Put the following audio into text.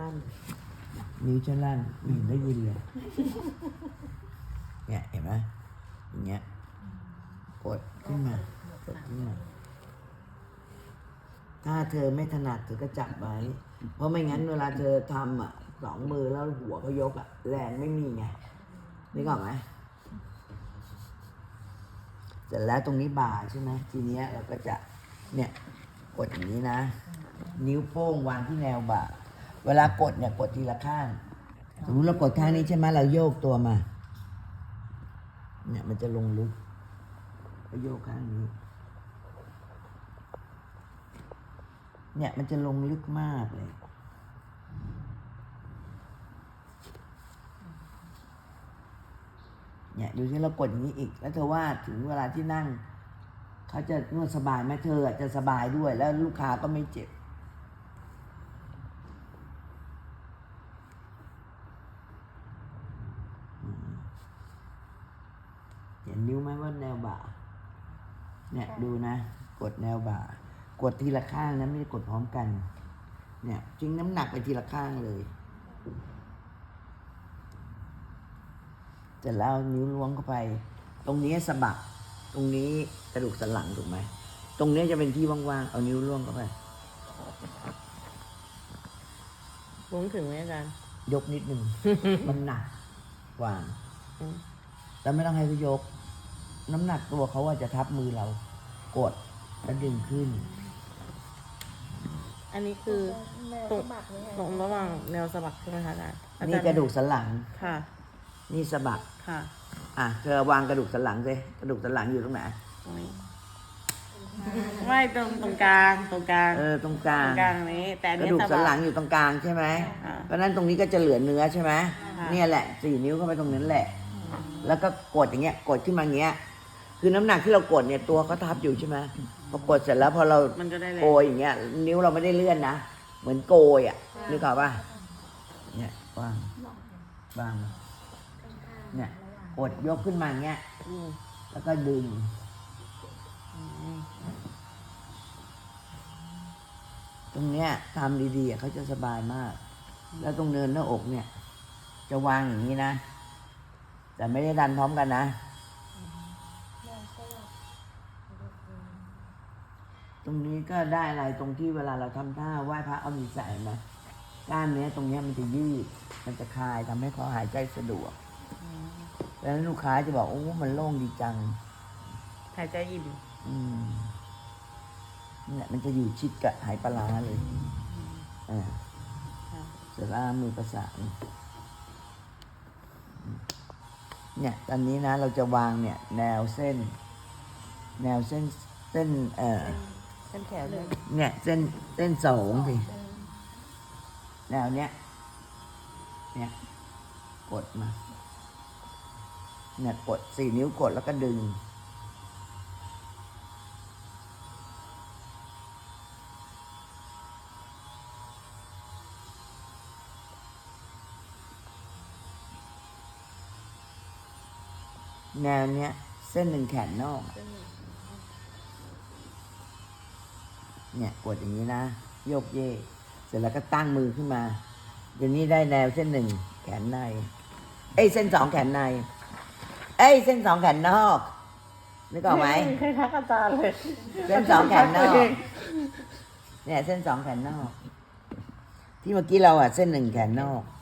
นั่นนิ้วจะลั่นไม่เห็นได้ยินเลยเนี่ยเห็นไหมอย่างเงี้ยกดขึ้นมากดขึ้นมาถ้าเธอไม่ถนัดเธอก็จับไว้ เพราะไม่งั้นเวลาเธอทำอะสองมือแล้วหัวเขายกอะแรงไม่มีไงนึกออกไหมเสร็จแล้วตรงนี้บ่าใช่ไหมทีเนี้ยเราก็จะเนี่ยกดอย่างนี้นะ นิ้วโป้งวางที่แนวบ่า เวลากดเนี่ยกดทีละข้าง สมมติเรากดข้างนี้ใช่ไหมเราโยกตัวมา เนี่ยมันจะลงลึกก็โยกข้างนี้ เนี่ยมันจะลงลึกมากเลยเนี่ยดูที่เรากดอย่างนี้อีก แล้วเธอว่าถึงเวลาที่นั่ง เขาจะนวดสบายไหมเธออาจจะสบายด้วย แล้วลูกค้าก็ไม่เจ็บ ห็นนิ้วไหมว่าแนวบ่า เนี่ยดูนะ กดแนวบ่า กดทีละข้างนะไม่ได้กดพร้อมกัน เนี่ยทิ้งน้ำหนักไปทีละข้างเลยเสร็จแล้วเอานิ้วล้วงเข้าไป ตรงนี้สะบัก ตรงนี้กระดูกสันหลังถูกไหม ตรงนี้จะเป็นที่ว่างๆ เอานิ้วล้วงเข้าไปล้วงถึงไหมอาจารย์ ยกนิดหนึ่ง มันหนักกว่าอืมแล้วไม่ต้องให้เขายก น้ำหนักตัวเขาว่าจะทับมือเรา กดแล้วดึงขึ้น อันนี้คือแนวตรงสะบักเนี่ยตรงระหว่างแนวสะบักใช่ไหมคะอาจารย์อานี่จารย์กระดูกสันหลัง ค่ะ นี่สะบัก ค่ะ อะเธอวางกระดูกสันหลังสิกระดูกสันหลังอยู่ตรงไหน ตรงนี้ ไม่ตรงตรงกลาง ตรงกลาง เออตรงกลาตรงงกลางนี้ แต่อันกระนี้ดูกสะสันหบัลักงอยู่ตรงกลางใช่ไหม อ่า เพราะฉะนั้นตรงนี้ก็จะเหลือเนื้อใช่ไหม ค่ะ เนี่ยแหละสี่นิ้วเข้าไปตรงนั้นแหละ แล้วก็กดอย่างเงี้ย กดขึ้นมาอย่างเงี้ย คือน้ำหนักที่เรากดเนี่ยตัวเขาทับอยู่ใช่ไหมพอกดเสร็จแล้วพอเรามันจะได้แรง โกยอย่างเงี้ย นิ้วเราไม่ได้เลื่อนนะ เหมือนโกยอะนึกออกป่ะเนี่ยวางวางเนี่ยกดยกขึ้นมาอย่างเงี้ย อืมแล้วก็ดึงอืมตรงเนี้ยทำดีๆอะเขาจะสบายมาก แล้วตรงเนินหน้าอกเนี่ย จะวางอย่างนี้นะ แต่ไม่ได้ดันพร้อมกันนะแนวสะบัก ตรงนี้ก็ได้อะไรตรงที่เวลาเราทำท่าไหว้พระเอามีใส่มากล้ามเนื้อตรงเนี้ยมันจะยืด มันจะคลายทำให้เขาหายใจสะดวกแล้วลูกค้าจะบอกโอ้มันโล่งดีจัง หายใจอิ่มอืมเนี่ยมันจะอยู่ชิดกับหายปลาร้าเลยอ่าค่ะเสร็จแล้วเอามือประสานเนี่ยตอนนี้นะเราจะวางเนี่ย แนวเส้น แนวเส้นเส้นเอ่อเส้นแขนเลยเนี่ยเส้นเส้นสองสิแนวเนี้ยเนี่ยกดมาเนี่ยกดสี่นิ้วกดแล้วก็ดึง แนวเนี้ยเส้นหนึ่งแขนนอก เนี่ยกดอย่างนี้นะโยกเยกเสร็จแล้วก็ตั้งมือขึ้นมาเดี๋ยวนี้ได้แนวเส้นหนึ่งแขนใน เอ้ยเส้นสองแขนใน เอ้ยเส้นสองแขนนอกนึกออกไหมคล้ายๆอาจารย์เลยเส้นสองแขนนอกเนี่ยเส้นสองแขนนอก ที่เมื่อกี้เราอะเส้นหนึ่งแขนนอกอ